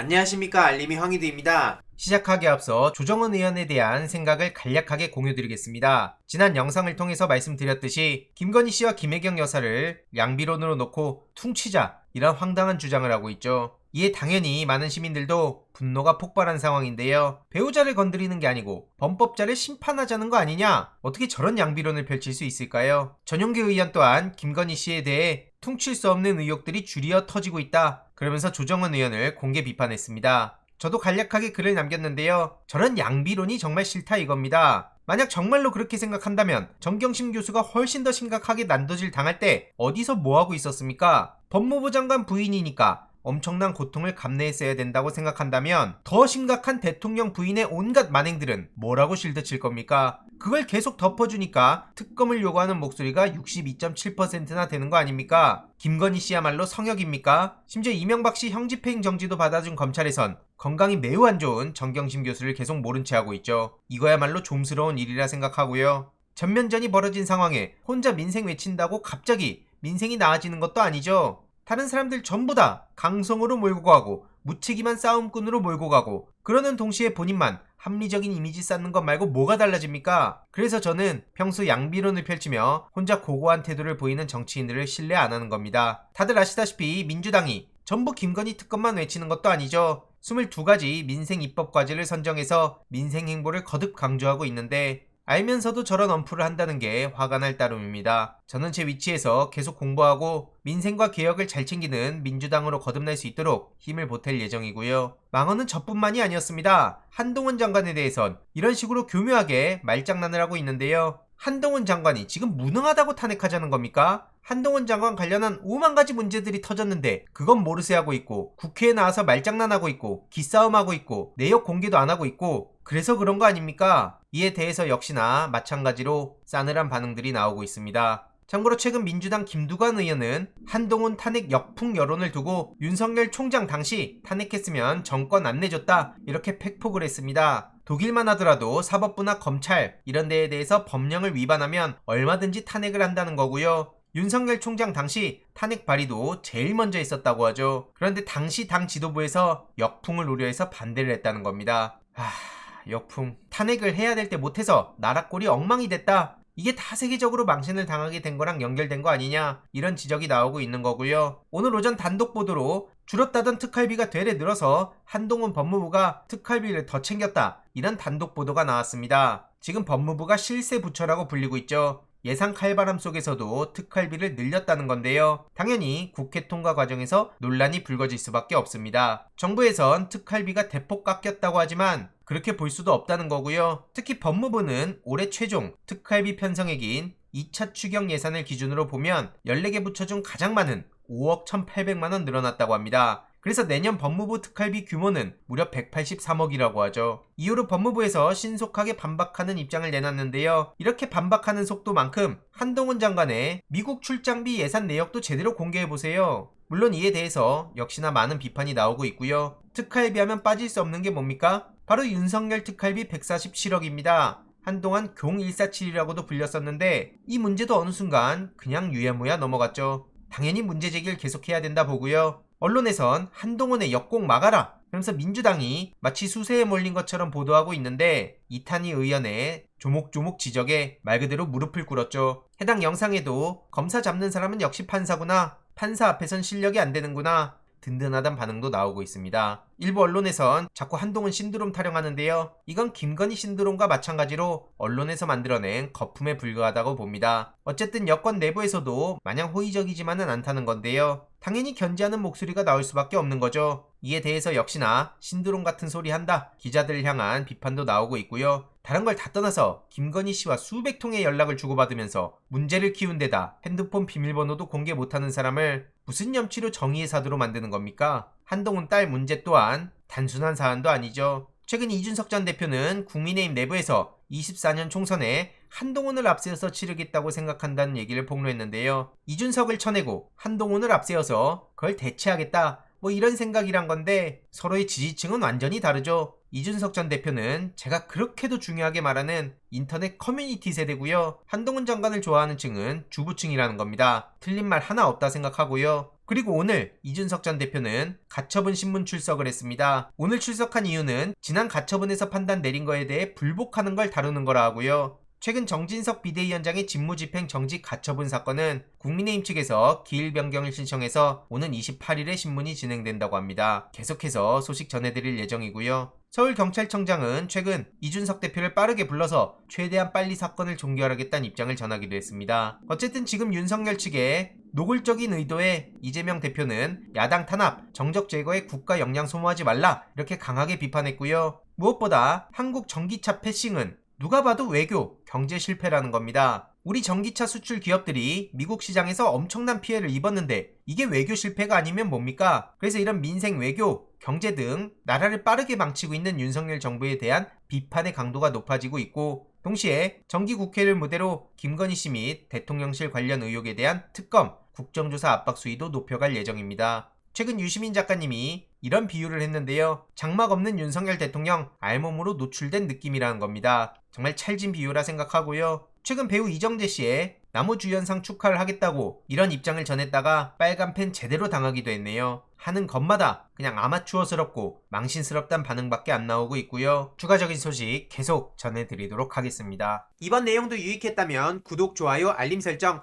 안녕하십니까 알림이 황희두입니다. 시작하기 앞서 조정은 의원에 대한 생각을 간략하게 공유드리겠습니다. 지난 영상을 통해서 말씀드렸듯이 김건희 씨와 김혜경 여사를 양비론으로 놓고 퉁치자 이런 황당한 주장을 하고 있죠. 이에 당연히 많은 시민들도 분노가 폭발한 상황인데요. 배우자를 건드리는 게 아니고 범법자를 심판하자는 거 아니냐? 어떻게 저런 양비론을 펼칠 수 있을까요? 전용기 의원 또한 김건희 씨에 대해 퉁칠 수 없는 의혹들이 줄이어 터지고 있다. 그러면서 조정은 의원을 공개 비판했습니다. 저도 간략하게 글을 남겼는데요. 저런 양비론이 정말 싫다 이겁니다. 만약 정말로 그렇게 생각한다면 정경심 교수가 훨씬 더 심각하게 난도질 당할 때 어디서 뭐하고 있었습니까? 법무부 장관 부인이니까 엄청난 고통을 감내했어야 된다고 생각한다면 더 심각한 대통령 부인의 온갖 만행들은 뭐라고 실드칠 겁니까? 그걸 계속 덮어주니까 특검을 요구하는 목소리가 62.7%나 되는 거 아닙니까? 김건희 씨야말로 성역입니까? 심지어 이명박 씨 형집행 정지도 받아준 검찰에선 건강이 매우 안 좋은 정경심 교수를 계속 모른 채 하고 있죠. 이거야말로 좀스러운 일이라 생각하고요. 전면전이 벌어진 상황에 혼자 민생 외친다고 갑자기 민생이 나아지는 것도 아니죠. 다른 사람들 전부 다 강성으로 몰고 가고 무책임한 싸움꾼으로 몰고 가고 그러는 동시에 본인만 합리적인 이미지 쌓는 것 말고 뭐가 달라집니까? 그래서 저는 평소 양비론을 펼치며 혼자 고고한 태도를 보이는 정치인들을 신뢰 안 하는 겁니다. 다들 아시다시피 민주당이 전부 김건희 특검만 외치는 것도 아니죠. 22가지 민생 입법 과제를 선정해서 민생 행보를 거듭 강조하고 있는데 알면서도 저런 언프를 한다는 게 화가 날 따름입니다. 저는 제 위치에서 계속 공부하고 민생과 개혁을 잘 챙기는 민주당으로 거듭날 수 있도록 힘을 보탤 예정이고요. 망언은 저뿐만이 아니었습니다. 한동훈 장관에 대해선 이런 식으로 교묘하게 말장난을 하고 있는데요. 한동훈 장관이 지금 무능하다고 탄핵하자는 겁니까? 한동훈 장관 관련한 5만 가지 문제들이 터졌는데 그건 모르쇠 하고 있고 국회에 나와서 말장난하고 있고 기싸움하고 있고 내역 공개도 안 하고 있고 그래서 그런 거 아닙니까? 이에 대해서 역시나 마찬가지로 싸늘한 반응들이 나오고 있습니다. 참고로 최근 민주당 김두관 의원은 한동훈 탄핵 역풍 여론을 두고 윤석열 총장 당시 탄핵했으면 정권 안 내줬다 이렇게 팩폭을 했습니다. 독일만 하더라도 사법부나 검찰 이런 데에 대해서 법령을 위반하면 얼마든지 탄핵을 한다는 거고요. 윤석열 총장 당시 탄핵 발의도 제일 먼저 있었다고 하죠. 그런데 당시 당 지도부에서 역풍을 우려해서 반대를 했다는 겁니다. 하... 역풍. 탄핵을 해야 될 때 못해서 나라 꼴이 엉망이 됐다. 이게 다 세계적으로 망신을 당하게 된 거랑 연결된 거 아니냐 이런 지적이 나오고 있는 거고요. 오늘 오전 단독 보도로 줄었다던 특활비가 되레 늘어서 한동훈 법무부가 특활비를 더 챙겼다 이런 단독 보도가 나왔습니다. 지금 법무부가 실세 부처라고 불리고 있죠. 예상 칼바람 속에서도 특활비를 늘렸다는 건데요. 당연히 국회 통과 과정에서 논란이 불거질 수밖에 없습니다. 정부에선 특활비가 대폭 깎였다고 하지만 그렇게 볼 수도 없다는 거고요. 특히 법무부는 올해 최종 특활비 편성액인 2차 추경 예산을 기준으로 보면 14개 부처 중 가장 많은 5억 1,800만원 늘어났다고 합니다. 그래서 내년 법무부 특활비 규모는 무려 183억이라고 하죠. 이후로 법무부에서 신속하게 반박하는 입장을 내놨는데요. 이렇게 반박하는 속도만큼 한동훈 장관의 미국 출장비 예산 내역도 제대로 공개해보세요. 물론 이에 대해서 역시나 많은 비판이 나오고 있고요. 특활비 하면 빠질 수 없는 게 뭡니까? 바로 윤석열 특활비 147억입니다. 한동안 경147이라고도 불렸었는데 이 문제도 어느 순간 그냥 유야무야 넘어갔죠. 당연히 문제 제기를 계속해야 된다 보고요. 언론에선 한동훈의 역공 막아라. 그러면서 민주당이 마치 수세에 몰린 것처럼 보도하고 있는데 이탄희 의원의 조목조목 지적에 말 그대로 무릎을 꿇었죠. 해당 영상에도 검사 잡는 사람은 역시 판사구나. 판사 앞에선 실력이 안 되는구나. 든든하단 반응도 나오고 있습니다. 일부 언론에선 자꾸 한동훈 신드롬 타령하는데요. 이건 김건희 신드롬과 마찬가지로 언론에서 만들어낸 거품에 불과하다고 봅니다. 어쨌든 여권 내부에서도 마냥 호의적이지만은 않다는 건데요. 당연히 견제하는 목소리가 나올 수밖에 없는 거죠. 이에 대해서 역시나 신드롬 같은 소리 한다. 기자들을 향한 비판도 나오고 있고요. 다른 걸 다 떠나서 김건희 씨와 수백 통의 연락을 주고받으면서 문제를 키운 데다 핸드폰 비밀번호도 공개 못하는 사람을 무슨 염치로 정의의 사도로 만드는 겁니까? 한동훈 딸 문제 또한 단순한 사안도 아니죠. 최근 이준석 전 대표는 국민의힘 내부에서 24년 총선에 한동훈을 앞세워서 치르겠다고 생각한다는 얘기를 폭로했는데요. 이준석을 쳐내고 한동훈을 앞세워서 그걸 대체하겠다. 뭐 이런 생각이란 건데 서로의 지지층은 완전히 다르죠. 이준석 전 대표는 제가 그렇게도 중요하게 말하는 인터넷 커뮤니티 세대고요. 한동훈 장관을 좋아하는 층은 주부층이라는 겁니다. 틀린 말 하나 없다 생각하고요. 그리고 오늘 이준석 전 대표는 가처분 신문 출석을 했습니다. 오늘 출석한 이유는 지난 가처분에서 판단 내린 거에 대해 불복하는 걸 다루는 거라 하고요. 최근 정진석 비대위원장의 직무집행 정직 가처분 사건은 국민의힘 측에서 기일 변경을 신청해서 오는 28일에 신문이 진행된다고 합니다. 계속해서 소식 전해드릴 예정이고요. 서울경찰청장은 최근 이준석 대표를 빠르게 불러서 최대한 빨리 사건을 종결하겠다는 입장을 전하기도 했습니다. 어쨌든 지금 윤석열 측에 노골적인 의도에 이재명 대표는 야당 탄압, 정적 제거에 국가 역량 소모하지 말라 이렇게 강하게 비판했고요. 무엇보다 한국 전기차 패싱은 누가 봐도 외교, 경제 실패라는 겁니다. 우리 전기차 수출 기업들이 미국 시장에서 엄청난 피해를 입었는데 이게 외교 실패가 아니면 뭡니까? 그래서 이런 민생 외교, 경제 등 나라를 빠르게 망치고 있는 윤석열 정부에 대한 비판의 강도가 높아지고 있고 동시에 정기 국회를 무대로 김건희 씨 및 대통령실 관련 의혹에 대한 특검, 국정조사 압박 수위도 높여갈 예정입니다. 최근 유시민 작가님이 이런 비유를 했는데요. 장막 없는 윤석열 대통령 알몸으로 노출된 느낌이라는 겁니다. 정말 찰진 비유라 생각하고요. 최근 배우 이정재 씨의 나무주연상 축하를 하겠다고 이런 입장을 전했다가 빨간 펜 제대로 당하기도 했네요. 하는 것마다 그냥 아마추어스럽고 망신스럽단 반응밖에 안 나오고 있고요. 추가적인 소식 계속 전해드리도록 하겠습니다. 이번 내용도 유익했다면 구독, 좋아요, 알림 설정